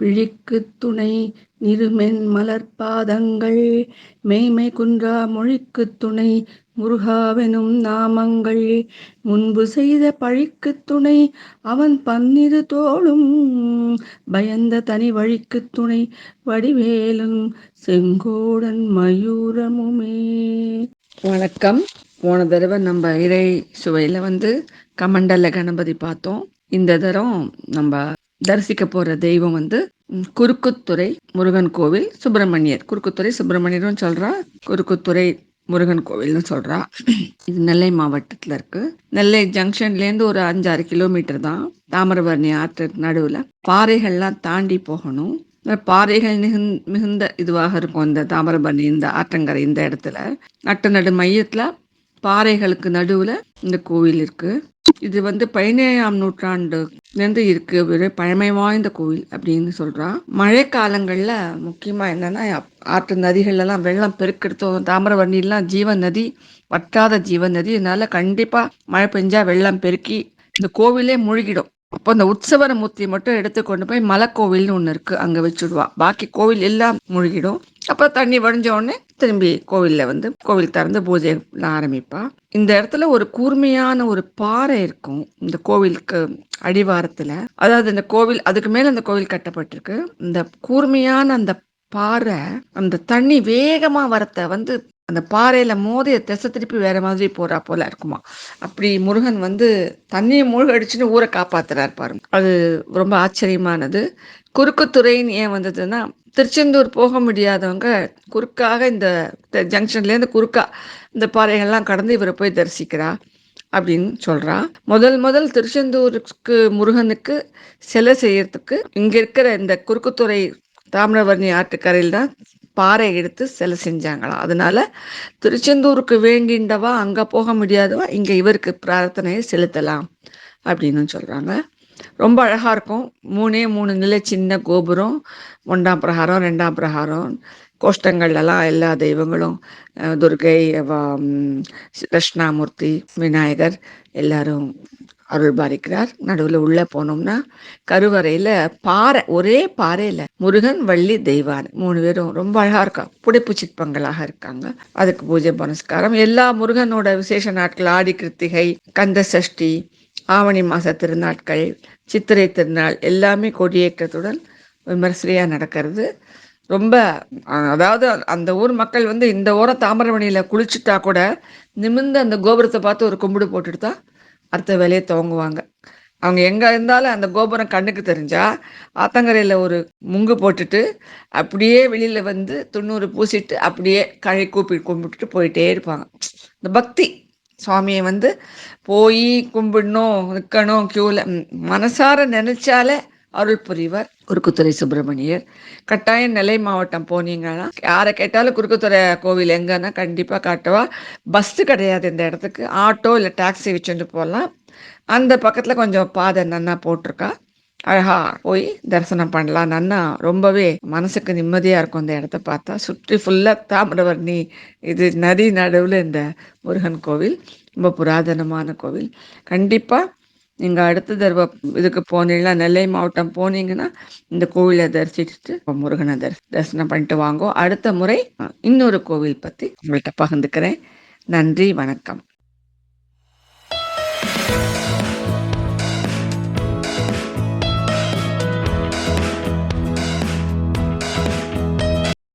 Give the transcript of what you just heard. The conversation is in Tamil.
பிழிக்குத் துணை நிருமென் மலர்பாதங்கள் மெய்மை குன்றா மொழிக்குத் துணை முருகாவெனும் நாமங்கள் முன்பு செய்த பழிக்குத் துணை அவன் பன்னிரு தோளும் பயந்த தனி வழிக்குத் துணை வடிவேலும் செங்கோடன் மயூரமுமே. வணக்கம். போன தடவை நம்ம இறை சுவையில் வந்து கமண்டல கணபதி பார்த்தோம். இந்த தரம் நம்ம தரிசிக்க போற தெய்வம் வந்து குறுக்குத்துறை முருகன் கோவில் சுப்பிரமணியர். குறுக்குத்துறை சுப்பிரமணியரும் சொல்றா குறுக்குத்துறை முருகன் கோவில்னு சொல்றா. இது நெல்லை மாவட்டத்துல இருக்கு. நெல்லை ஜங்ஷன்லேருந்து ஒரு அஞ்சாறு கிலோமீட்டர் தான் தாமிரபரணி ஆற்று நடுவில். பாறைகள்லாம் தாண்டி போகணும். பாறைகள் மிகுந் மிகுந்த இதுவாக இருக்கும் இந்த தாமிரபரணி இந்த ஆற்றங்கரை இந்த இடத்துல. நட்டு நடு மையத்தில் பாறைகளுக்கு நடுவில் இந்த கோவில் இருக்கு. இது வந்து பதினேழாம் நூற்றாண்டுலேருந்து இருக்கு. ஒரு பழமை வாய்ந்த கோவில் அப்படின்னு சொல்கிறான் மழை காலங்கள்ல முக்கியமா என்னன்னா ஆற்று நதிகள்லாம் வெள்ளம் பெருக்கெடுத்தோம் தாமிரபரணிலாம் ஜீவ நதி வற்றாத ஜீவ நதி. அதனால கண்டிப்பா மழை பெஞ்சா வெள்ளம் பெருக்கி இந்த கோவிலே மூழ்கிடும். அப்போ அந்த உற்சவர மூர்த்தியை மட்டும் எடுத்து கொண்டு போய் மலைக்கோவில்னு ஒன்று இருக்கு. அங்கே வச்சுடுவா. பாக்கி கோவில் எல்லாம் மூழ்கிடும். அப்புறம் தண்ணி வடிஞ்ச உடனே திரும்பி கோவில்ல வந்து கோவில் திறந்து பூஜை ஆரம்பிப்பா. இந்த இடத்துல ஒரு கூர்மையான ஒரு பாறை இருக்கும். இந்த கோவிலுக்கு அடிவாரத்தில். அதாவது இந்த கோவில் அதுக்கு மேலே அந்த கோவில் கட்டப்பட்டிருக்கு. இந்த கூர்மையான அந்த பாறை அந்த தண்ணி வேகமாக வரத்த வந்து அந்த பாறையில மோதி திசை திருப்பி வேற மாதிரி போறா போல இருக்குமா. அப்படி முருகன் வந்து தண்ணியை மூழ்கடிச்சுன்னு ஊரை காப்பாத்துறாரு பாருங்க. அது ரொம்ப ஆச்சரியமானது. குறுக்குத்துறைன்னு ஏன் வந்ததுன்னா திருச்செந்தூர் போக முடியாதவங்க குறுக்காக இந்த ஜங்ஷன்லேருந்து குறுக்கா இந்த பாறைகள்லாம் கடந்து இவரை போய் தரிசிக்கிறா அப்படின்னு சொல்றா. முதல் முதல் திருச்செந்தூருக்கு முருகனுக்கு சிலை செய்யறதுக்கு இங்கே இருக்கிற இந்த குறுக்குத்துறை தாமிரபரணி ஆற்றுக்கரையில் தான் பாறை எடுத்து சிலை செஞ்சாங்களாம் அதனால திருச்செந்தூருக்கு வேண்டிண்டவா அங்கே போக முடியாதவா இங்கே இவருக்கு பிரார்த்தனையை செலுத்தலாம் அப்படின்னு சொல்கிறாங்க ரொம்ப அழகா இருக்கும். மூணே மூணு நிலை சின்ன கோபுரம் ஒன்றாம் பிரகாரம் ரெண்டாம் பிரகாரம் கோஷ்டங்கள்லாம் எல்லா தெய்வங்களும் துர்கை கிருஷ்ணாமூர்த்தி விநாயகர் எல்லாரும் அருள் பாலிக்கிறார் நடுவில் உள்ள போனோம்னா கருவறையில பாறை ஒரே பாறையில முருகன் வள்ளி தெய்வான் மூணு பேரும் ரொம்ப அழகா இருக்காங்க. புடைப்பு சிற்பங்களாக இருக்காங்க. அதுக்கு பூஜை புனஸ்காரம். எல்லா முருகனோட விசேஷ நாட்கள் ஆடி கிருத்திகை கந்த சஷ்டி ஆவணி மாச திருநாட்கள் சித்திரை திருநாள் எல்லாமே கொடியேற்றத்துடன் விமர்சையா நடக்கிறது. ரொம்ப அதாவது அந்த ஊர் மக்கள் வந்து இந்த ஓரம் தாமரவணியில் குளிச்சுட்டா கூட நிமிர்ந்து அந்த கோபுரத்தை பார்த்து ஒரு கும்பிடு போட்டுட்டு தான் அடுத்த வேலையை துவங்குவாங்க. அவங்க எங்கே இருந்தாலும் அந்த கோபுரம் கண்ணுக்கு தெரிஞ்சா ஆத்தங்கரையில் ஒரு முங்கு போட்டுட்டு அப்படியே வெளியில் வந்து துண்ணூறு பூசிட்டு அப்படியே கழை கூப்பி கும்பிட்டுட்டு போயிட்டே இருப்பாங்க. இந்த பக்தி. சுவாமியை வந்து போய் கும்பிடணும் நிற்கணும் க்யூவில் மனசார நினச்சாலே அருள் புரிவர் குறுக்குத்துறை சுப்பிரமணியர். கட்டாயம் நெல்லை மாவட்டம் போனீங்கன்னா யாரை கேட்டாலும் குறுக்குத்துறை கோவில் எங்கன்னா கண்டிப்பாக காட்டுவா. பஸ் கிடையாது இந்த இடத்துக்கு. ஆட்டோ இல்லை டாக்ஸி வச்சுட்டு போகலாம் அந்த பக்கத்தில் கொஞ்சம் பாதை நன்னா போட்டிருக்கா. அழகா போய் தரிசனம் பண்ணலாம். நன்னா ரொம்பவே மனசுக்கு நிம்மதியாக இருக்கும் அந்த இடத்த பார்த்தா. சுற்றி ஃபுல்லாக தாமிரவர்ணி இது நதி நடுவில் இந்த முருகன் கோவில். ரொம்ப புராதனமான கோவில். கண்டிப்பாக நீங்கள் அடுத்த தடவை இதுக்கு போனீங்கன்னா நெல்லை மாவட்டம் போனீங்கன்னா இந்த கோவிலை தரிசிச்சுட்டு முருகனை தரிசி தரிசனம் பண்ணிட்டு வாங்கோ. அடுத்த முறை இன்னொரு கோவில் பற்றி உங்கள்கிட்ட பகிர்ந்துக்கிறேன். நன்றி வணக்கம்.